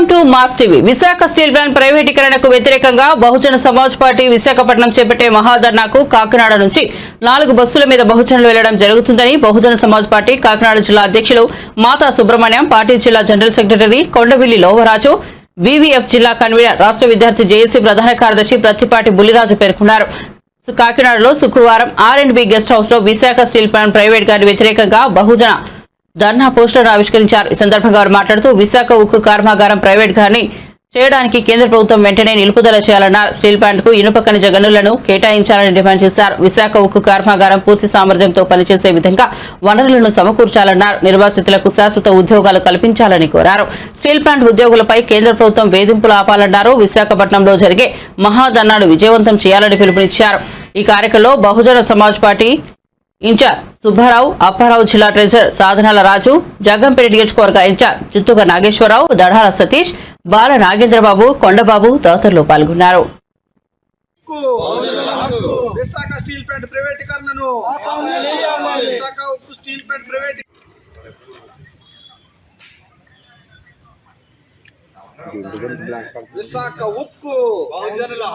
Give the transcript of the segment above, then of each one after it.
Welcome to mass TV. Visakha steel plant ప్రైవేటీకరణకు వ్యతిరేకంగా బహుజన Samaj party Visakhapatnam చేపట్టే మహాధర్నాకు కాకినాడ నుంచి నాలుగు బస్సుల మీద బహుజనులు వెళ్ళడం జరుగుతుందని బహుజన సమాజ్ పార్టీ కాకినాడ జిల్లా అధ్యక్షులు మాతా సుబ్రహ్మణ్యం పార్టీ జిల్లా general secretary Kondavilli Lovaraju VVF జిల్లా కన్వీనర్ రాష్ట్ర విద్యార్థి జేఏసీ ప్రధాన కార్యదర్శి ప్రత్తిపాటి బుల్లిరాజు పేర్కొన్నారు. కాకినాడలో శుక్రవారం ఆర్ అండ్ బి గెస్ట్ హౌస్లో విశాఖ స్టీల్ ప్లాంట్ ప్రైవేట్ గారి వ్యతిరేకంగా బహుజన ధర్నా పోస్టర్ ఆవిష్కరించారు. ఈ సందర్భంగా వారు మాట్లాడుతూ విశాఖ ఉక్కు కర్మాగారం ప్రైవేట్ గాని చేయడానికి కేంద్ర ప్రభుత్వం వెంటనే నిలుపుదల చేయాలన్నారు. స్టీల్ ప్లాంట్కు ఇనుప ఖనిజ గనులను కేటాయించాలని డిమాండ్ చేశారు. విశాఖ ఉక్కు కర్మాగారం పూర్తి సామర్థ్యంతో పనిచేసే విధంగా వనరులను సమకూర్చాలన్నారు. నిర్వాసితులకు శాశ్వత ఉద్యోగాలు కల్పించాలని కోరారు. స్టీల్ ప్లాంట్ ఉద్యోగులపై కేంద్ర ప్రభుత్వం వేధింపులు ఆపాలన్నారు. విశాఖపట్నంలో జరిగే మహాధర్నాను విజయవంతం చేయాలని పిలుపునిచ్చారు. ఈ కార్యక్రమంలో బహుజన సమాజ్ పార్టీ ఇన్ఛార్జ్ సుబ్బారావు అప్పారావు జిల్లా ట్రెజరర్ సాధనాల రాజు జగ్గంపేట నియోజకవర్గ ఇన్ఛార్జ్ చిత్తుక నాగేశ్వరరావు దడాల సతీష్ బాల నాగేంద్రబాబు కొండబాబు తదితరులు పాల్గొన్నారు. విశాఖ స్టీల్ ప్లాంట్ ప్రైవేటీకరణను విశాఖ ఉక్కు స్టీల్ ప్లాంట్ ప్రైవేట్ విశాఖ ఉక్కు.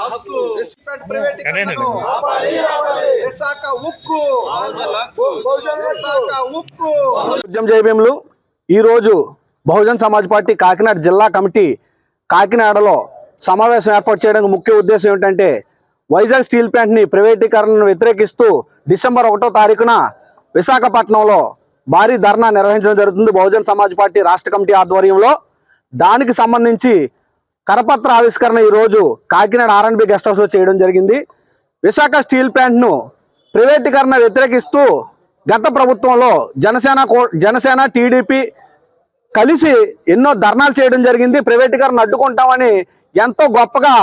హక్కు. స్టీల్ ప్లాంట్ ప్రైవేటీకరణను విశాఖ ఉక్కు. విశాఖ ఉక్కు. ఉద్యమ జయభీములు. ఈరోజు బహుజన్ సమాజ్ పార్టీ కాకినాడ జిల్లా కమిటీ కాకినాడలో సమావేశం ఏర్పాటు చేయడానికి ముఖ్య ఉద్దేశం ఏమిటంటే వైజాగ్ స్టీల్ ప్లాంట్ని ప్రైవేటీకరణను వ్యతిరేకిస్తూ డిసెంబర్ ఒకటో తారీఖున విశాఖపట్నంలో భారీ ధర్నా నిర్వహించడం జరుగుతుంది బహుజన్ సమాజ్ పార్టీ రాష్ట్ర కమిటీ ఆధ్వర్యంలో. దానికి సంబంధించి కరపత్ర ఆవిష్కరణ ఈరోజు కాకినాడ ఆర్ఎన్బి గెస్ట్ హౌస్లో చేయడం జరిగింది. విశాఖ స్టీల్ ప్లాంట్ను ప్రైవేటీకరణ వ్యతిరేకిస్తూ గత ప్రభుత్వంలో జనసేన కో- జనసేన టీడీపీ కలిసి ఎన్నో ధర్నాలు చేయడం జరిగింది. ప్రైవేటీకరణ అడ్డుకుంటామని ఎంతో గొప్పగా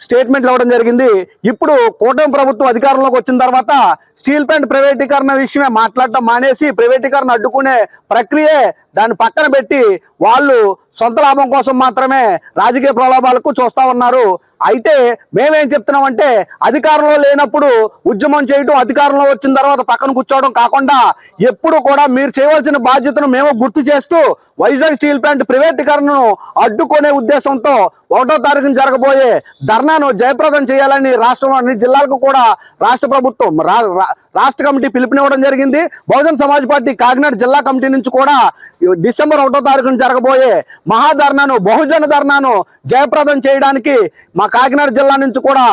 స్టేట్మెంట్లు ఇవ్వడం జరిగింది. ఇప్పుడు కూటమి ప్రభుత్వం అధికారంలోకి వచ్చిన తర్వాత స్టీల్ ప్లాంట్ ప్రైవేటీకరణ విషయమే మాట్లాడటం మానేసి ప్రైవేటీకరణ అడ్డుకునే ప్రక్రియే దాన్ని పక్కన పెట్టి వాళ్ళు సొంత లాభం కోసం మాత్రమే రాజకీయ ప్రలోభాలకు చూస్తా ఉన్నారు. అయితే మేమేం చెప్తున్నామంటే అధికారంలో లేనప్పుడు ఉద్యమం చేయడం అధికారంలో వచ్చిన తర్వాత పక్కన కూర్చోవడం కాకుండా ఎప్పుడు కూడా మీరు చేయవలసిన బాధ్యతను మేము గుర్తు చేస్తూ వైజాగ్ స్టీల్ ప్లాంట్ ప్రైవేటీకరణను అడ్డుకునే ఉద్దేశంతో ఒకటో తారీఖున జరగబోయే ధర్నాను జయప్రదం చేయాలని రాష్ట్రంలో అన్ని జిల్లాలకు కూడా రాష్ట్ర ప్రభుత్వం రా- రాష్ట్ర కమిటీ పిలుపునివ్వడం జరిగింది. బహుజన్ సమాజ్ పార్టీ కాకినాడ జిల్లా కమిటీ నుంచి కూడా డిసెంబర్ ఒకటో తారీఖున జరగబోయే మహాధర్నాను బహుజన ధర్నాను జయప్రదం చేయడానికి మా కాకినాడ జిల్లా నుంచి కూడా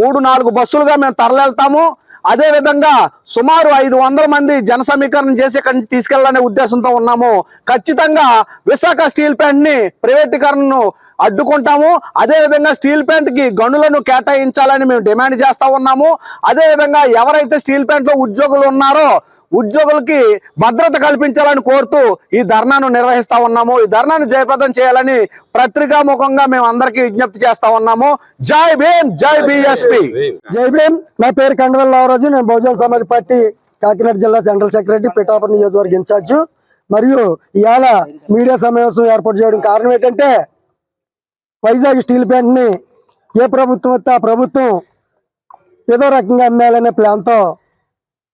మూడు నాలుగు బస్సులుగా మేము తరలివెళ్తాము. అదే విధంగా సుమారు ఐదు వందల మంది జన సమీకరణ చేసి ఇక్కడి నుంచి తీసుకెళ్ళాలనే ఉద్దేశంతో ఉన్నాము. ఖచ్చితంగా విశాఖ స్టీల్ ప్లాంట్ని ప్రైవేటీకరణను అడ్డుకుంటాము. అదే విధంగా స్టీల్ ప్లాంట్కి గనులను కేటాయించాలని మేము డిమాండ్ చేస్తా ఉన్నాము. అదే విధంగా ఎవరైతే స్టీల్ ప్లాంట్లో ఉద్యోగులు ఉన్నారో ఉద్యోగులకి భద్రత కల్పించాలని కోరుతూ ఈ ధర్నాను నిర్వహిస్తా ఉన్నాము. ఈ ధర్నాను జయప్రదం చేయాలని పత్రికాముఖంగా మేము అందరికీ విజ్ఞప్తి చేస్తా ఉన్నాము. జై భీమ్ జై బిఎస్పి. జై భీమ్. నా పేరు కండవల్ రావరాజు నేను బహుజన సమాజ్ పార్టీ కాకినాడ జిల్లా జనరల్ సెక్రటరీ పిఠాపురం నియోజకవర్గ ఇన్ఛార్జ్. మరియు ఇవాళ మీడియా సమావేశం ఏర్పాటు చేయడం కారణం ఏంటంటే వైజాగ్ స్టీల్ ప్లాంట్ని ఏ ప్రభుత్వం వస్తే ఆ ప్రభుత్వం ఏదో రకంగా అమ్మేయాలనే ప్లాన్తో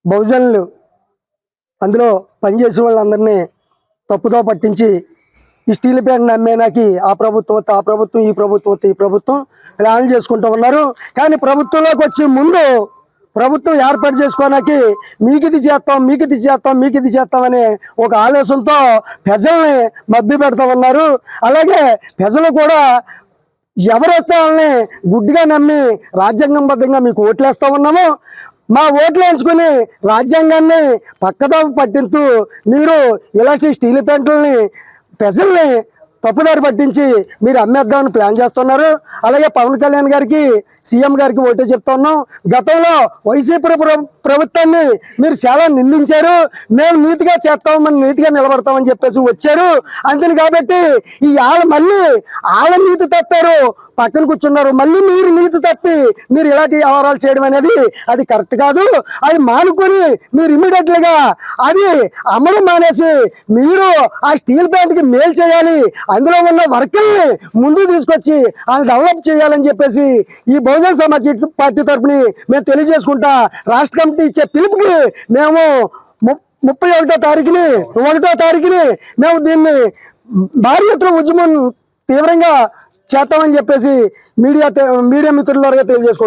బహుజనులు అందులో పనిచేసే వాళ్ళందరినీ తప్పుతో పట్టించి ఈ స్టీల్ ప్లాంట్ని అమ్మేనాకి ఆ ప్రభుత్వం వస్తే ఆ ప్రభుత్వం ఈ ప్రభుత్వం వస్తే ఈ ప్రభుత్వం ప్లాన్ చేసుకుంటూ ఉన్నారు. కానీ ప్రభుత్వంలోకి వచ్చే ముందు ప్రభుత్వం ఏర్పాటు చేసుకోవడానికి మీకు ఇది చేస్తాం మీకు ఇది చేస్తాం మీకు ఇది చేస్తామని ఒక ఆలోచనతో ప్రజల్ని మబ్బి పెడతా ఉన్నారు. అలాగే ప్రజలు కూడా ఎవరు వస్తే వాళ్ళని గుడ్డిగా నమ్మి రాజ్యాంగంబద్ధంగా మీకు ఓట్లేస్తూ ఉన్నాము. మా ఓట్లు ఎంచుకుని రాజ్యాంగాన్ని పక్కదో పట్టించు మీరు ఇలాంటి స్టీల్ ప్లాంట్లని ప్రజల్ని తప్పుదారి పట్టించి మీరు అమ్మేద్దామని ప్లాన్ చేస్తున్నారు. అలాగే పవన్ కళ్యాణ్ గారికి సీఎం గారికి ఓటే చెప్తా ఉన్నాం. గతంలో వైసీపీ ప్రభుత్వాన్ని మీరు చాలా నిందించారు. మేము నీతిగా చేస్తామని నీతిగా నిలబడతామని చెప్పేసి వచ్చారు. అంతే కాబట్టి ఈ ఆళ్ళ మళ్ళీ ఆళ్ళ నీతి తప్పారు. పక్కన కూర్చున్నారు. మళ్ళీ మీరు నీతి తప్పి మీరు ఇలాంటి వ్యవహారాలు చేయడం అనేది అది కరెక్ట్ కాదు. అది మానుకొని మీరు ఇమీడియట్లీగా అది అమ్మడం మానేసి మీరు ఆ స్టీల్ ప్లాంట్కి మేలు చేయాలి. అందులో ఉన్న వర్కర్ని ముందు తీసుకొచ్చి ఆయన డెవలప్ చేయాలని చెప్పేసి ఈ బహుజన సమాజ్ పార్టీ తరఫుని మేము తెలియజేసుకుంటా రాష్ట్ర కమిటీ ఇచ్చే పిలుపుకి మేము ము- ముప్పై ఒకటో తారీఖుని ఒకటో తారీఖుని మేము దీన్ని భారీ ఎత్తున ఉద్యమం తీవ్రంగా చేస్తామని చెప్పేసి మీడియా మీడియా మిత్రుల ద్వారా తెలియజేసుకుంటాం